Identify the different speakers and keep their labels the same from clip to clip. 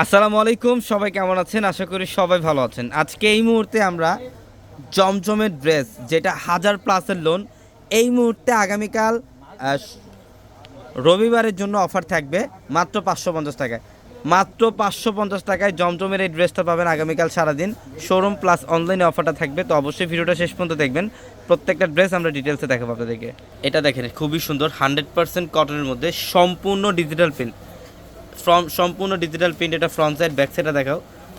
Speaker 1: আসসালামু আলাইকুম, সবাই কেমন আছেন? আশা করি সবাই ভালো আছেন। আজকে এই মুহূর্তে আমরা জমজমের ড্রেস, যেটা হাজার প্লাসের লোন এই মুহূর্তে আগামীকাল রবিবারের জন্য অফার থাকবে মাত্র পাঁচশো পঞ্চাশ টাকায়। মাত্র পাঁচশো পঞ্চাশ টাকায় জমজমের এই ড্রেসটা পাবেন আগামীকাল সারাদিন। শোরুম প্লাস অনলাইনে অফারটা থাকবে। তো অবশ্যই ভিডিওটা শেষ পর্যন্ত দেখবেন। প্রত্যেকটা ড্রেস আমরা ডিটেলসে দেখাবো আপনাদেরকে। এটা দেখেন, খুবই সুন্দর হান্ড্রেড পার্সেন্ট কটনের মধ্যে সম্পূর্ণ ডিজিটাল প্রিন্ট ফ্রম সম্পূর্ণ ডিজিটাল প্রিন্ট এটা ফ্রন্ট সাইড ব্যাক সাইডটা দেখাও।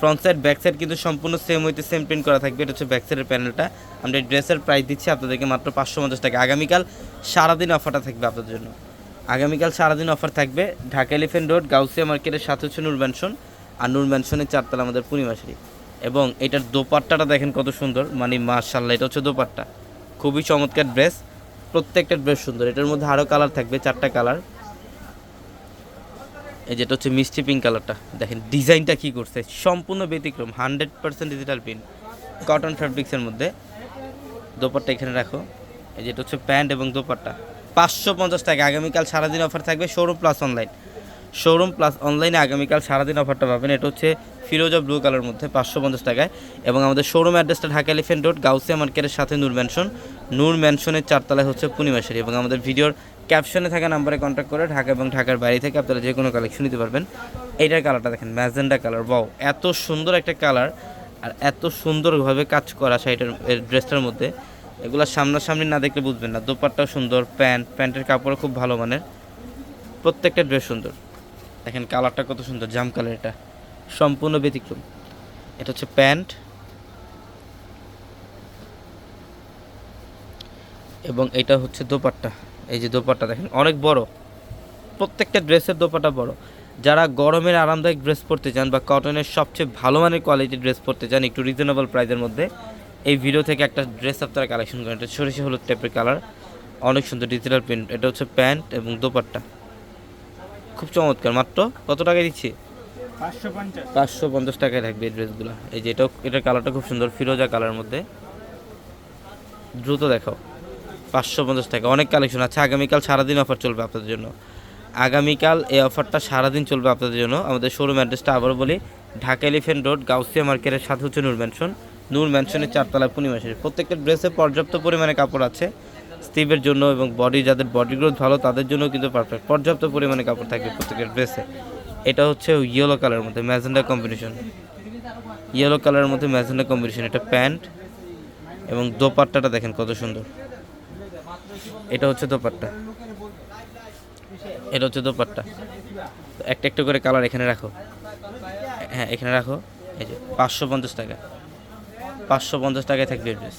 Speaker 1: ফ্রন্ট সাইড ব্যাক সাইড কিন্তু সম্পূর্ণ সেম হইতে সেম প্রিন্ট করা থাকবে। এটা হচ্ছে ব্যাক সাইডের প্যানেলটা আমরা এই ড্রেসের প্রাইস দিচ্ছি আপনাদেরকে মাত্র পাঁচশো পঞ্চাশ টাকা। আগামীকাল সারাদিন অফারটা থাকবে আপনাদের জন্য। আগামীকাল সারাদিন অফার থাকবে ঢাকা এলিফেন্ট রোড গাউসিয়া মার্কেটের সাথে হচ্ছে নূর ম্যানশন আর নূর ম্যানশনের চারতলা আমাদের পূর্ণিমাশারি এবং এটার দোপাট্টাটা দেখেন কত সুন্দর। মানে মার্শাল্লাহ এটা হচ্ছে দোপাট্টা। খুবই চমৎকার ড্রেস প্রত্যেকটা ড্রেস সুন্দর। এটার মধ্যে আরও কালার থাকবে, চারটা কালার এই যেটা হচ্ছে মিষ্টি পিঙ্ক কালারটা দেখেন ডিজাইনটা কি করছে? সম্পূর্ণ ব্যতিক্রম hundred percent digital print cotton ফ্যাব্রিক্সের মধ্যে। দোপারটা এখানে রাখো। এই যেটা হচ্ছে প্যান্ট এবং দোপারটা পাঁচশো পঞ্চাশ টাকা। আগামীকাল সারাদিন অফার থাকবে showroom plus online showroom plus অনলাইনে আগামীকাল সারাদিন অফারটা পাবেন। এটা হচ্ছে ফিরোজা ব্লু কালার মধ্যে পাঁচশো পঞ্চাশ টাকায়। এবং আমাদের শোরুম অ্যাড্রেসটা ঢাকা এলিফেন্ট রোড, গাউসিয়া মার্কেটের সাথে নূর ম্যানশন। নূর ম্যানশনের চারতলায় হচ্ছে পূর্ণিমাশারি এবং আমাদের ভিডিওর ক্যাপশনে থাকা নাম্বারে কন্ট্যাক্ট করে ঢাকা এবং ঢাকার বাইরে থেকে আপনারা যে কোনো কালেকশন নিতে পারবেন। এইটার কালারটা দেখেন ম্যাজেন্ডা কালার বাও এত সুন্দর একটা কালার আর এত সুন্দরভাবে কাজ করা এর ড্রেসটার মধ্যে। এগুলো সামনাসামনি না দেখলে বুঝবেন না। দোপাট্টাও সুন্দর, প্যান্ট, প্যান্টের কাপড়ও খুব ভালো মানের। প্রত্যেকটা ড্রেস সুন্দর। দেখেন কালারটা কত সুন্দর, জাম কালার এটা। সম্পূর্ণ ব্যতিক্রম। এটা হচ্ছে প্যান্ট। এবং এটা হচ্ছে দোপাট্টা। এই যে দোপাট্টা দেখেন, অনেক বড়। প্রত্যেকটা ড্রেসের দোপাটা বড়। যারা গরমের আরামদায়ক ড্রেস পরতে চান বা কটনের সবচেয়ে ভালো মানের কোয়ালিটির ড্রেস পরতে চান একটু রিজনেবল প্রাইসের মধ্যে, এই ভিডিও থেকে একটা ড্রেস আপনারা কালেকশন করেন। এটা সরিষা হলুদ টাইপের কালার অনেক সুন্দর ডিজিটাল প্রিন্ট এটা হচ্ছে প্যান্ট এবং দোপাট্টা। খুব চমৎকার। মাত্র কত টাকায় দিচ্ছি?
Speaker 2: পাঁচশো পঞ্চাশ।
Speaker 1: টাকায় থাকবে এই ড্রেসগুলো। এই যে এটাও এটার কালারটা খুব সুন্দর ফিরোজা কালার মধ্যে। দ্রুত দেখাও। পাঁচশো পঞ্চাশ টাকা। অনেক কালেকশন আছে। আগামীকাল সারাদিন অফার চলবে আপনাদের জন্য। আগামীকাল এই অফারটা সারাদিন চলবে আপনাদের জন্য। আমাদের শোরুম অ্যাড্রেসটা আবারও বলি ঢাকা এলিফেন্ট রোড গাউসিয়া মার্কেটের সাথে হচ্ছে নূর ম্যানশন। নূর ম্যানশনের চারতলা পূর্ণিমাসের। প্রত্যেকটা ড্রেসে পর্যাপ্ত পরিমাণে কাপড় আছে। স্টিভের জন্য এবং বডি, যাদের বডি গ্রোথ ভালো, তাদের জন্য কিন্তু পারফেক্ট পর্যাপ্ত পরিমাণে কাপড় থাকবে প্রত্যেকের ড্রেসে। এটা হচ্ছে ইয়েলো কালারের মধ্যে, ম্যাজেন্ডা কম্বিনেশন ইয়েলো কালারের মধ্যে ম্যাজেন্ডা কম্বিনেশন এটা প্যান্ট এবং দোপাট্টাটা দেখেন কত সুন্দর। এটা হচ্ছে দোপাট্টা। এটা হচ্ছে দোপাট্টা। একটা একটা করে কালার এখানে রাখো। হ্যাঁ এখানে রাখো। এই যে পাঁচশো পঞ্চাশ টাকা। পাঁচশো পঞ্চাশ টাকায় থাকবে ড্রেস